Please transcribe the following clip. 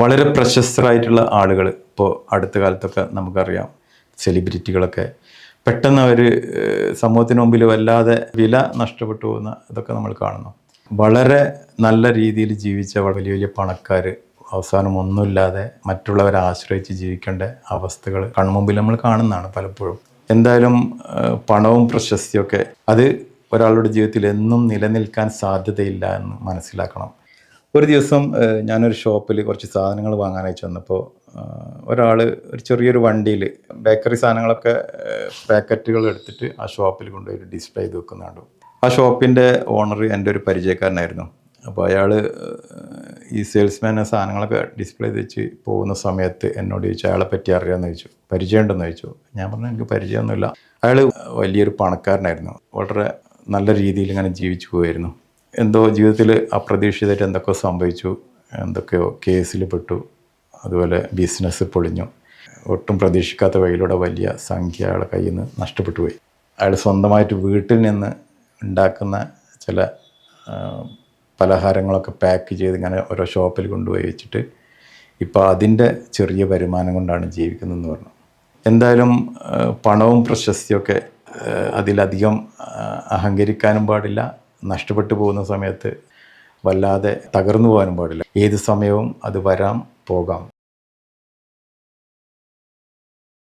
വളരെ പ്രശസ്തരായിട്ടുള്ള ആളുകൾ ഇപ്പോൾ അടുത്ത കാലത്തൊക്കെ നമുക്കറിയാം. സെലിബ്രിറ്റികളൊക്കെ. പെട്ടെന്ന് അവർ സമൂഹത്തിന് മുമ്പിൽ വല്ലാതെ വില നഷ്ടപ്പെട്ടു പോകുന്ന ഇതൊക്കെ നമ്മൾ കാണുന്നു. വളരെ നല്ല രീതിയിൽ ജീവിച്ച വലിയ വലിയ പണക്കാർ അവസാനം ഒന്നുമില്ലാതെ മറ്റുള്ളവരെ ആശ്രയിച്ച് ജീവിക്കേണ്ട അവസ്ഥകൾ കൺമുമ്പിൽ നമ്മൾ കാണുന്നതാണ് പലപ്പോഴും. എന്തായാലും പണവും പ്രശസ്തിയൊക്കെ അത് ഒരാളുടെ ജീവിതത്തിൽ എന്നും നിലനിൽക്കാൻ സാധ്യതയില്ല എന്ന് മനസ്സിലാക്കണം. ഒരു ദിവസം ഞാനൊരു ഷോപ്പിൽ കുറച്ച് സാധനങ്ങൾ വാങ്ങാനായി ചെന്നപ്പോൾ ഒരാൾ ഒരു ചെറിയൊരു വണ്ടിയിൽ ബേക്കറി സാധനങ്ങളൊക്കെ പാക്കറ്റുകൾ എടുത്തിട്ട് ആ ഷോപ്പിൽ കൊണ്ടുപോയി ഡിസ്പ്ലേ ചെയ്ത് വെക്കുന്നുണ്ട്. ആ ഷോപ്പിന്റെ ഓണർ എന്റെ ഒരു പരിചയക്കാരനായിരുന്നു. അപ്പോൾ അയാൾ ഈ സെയിൽസ്മാൻ സാധനങ്ങളൊക്കെ ഡിസ്പ്ലേ ചെയ്ത് വെച്ച് പോകുന്ന സമയത്ത് എന്നോട് ചോദിച്ചു അയാളെ പറ്റി അറിയാമെന്ന് ചോദിച്ചു. പരിചയമുണ്ടെന്ന് ചോദിച്ചു. ഞാൻ പറഞ്ഞു എനിക്ക് പരിചയമൊന്നുമില്ല. അയാൾ വലിയൊരു പണക്കാരനായിരുന്നു. വളരെ നല്ല രീതിയിൽ ഇങ്ങനെ ജീവിച്ചു പോയിരുന്നു. എന്തോ ജീവിതത്തിൽ അപ്രതീക്ഷിതമായിട്ട് എന്തൊക്കെ സംഭവിച്ചു എന്തൊക്കെയോ കേസിൽ പെട്ടു അതുപോലെ ബിസിനസ് പൊളിഞ്ഞു. ഒട്ടും പ്രതീക്ഷിക്കാത്ത വഴിയിലൂടെ വലിയ സംഖ്യ അയാളെ കയ്യിൽ നിന്ന് നഷ്ടപ്പെട്ടു പോയി അയാൾ സ്വന്തമായിട്ട് വീട്ടിൽ നിന്ന് ഉണ്ടാക്കുന്ന ചില പലഹാരങ്ങളൊക്കെ പാക്ക് ചെയ്ത് ഇങ്ങനെ ഓരോ ഷോപ്പിൽ കൊണ്ടുപോയി വെച്ചിട്ട് ഇപ്പോൾ അതിന്റെ ചെറിയ വരുമാനം കൊണ്ടാണ് ജീവിക്കുന്നതെന്ന് പറഞ്ഞു. എന്തായാലും പണവും പ്രശസ്തിയൊക്കെ അതിലധികം അഹങ്കരിക്കാനും പാടില്ല. നഷ്ടപ്പെട്ടു പോകുന്ന സമയത്ത് വല്ലാതെ തകർന്നു പോകാനും പാടില്ല. ഏത് സമയവും അത് വരാം പോകാം.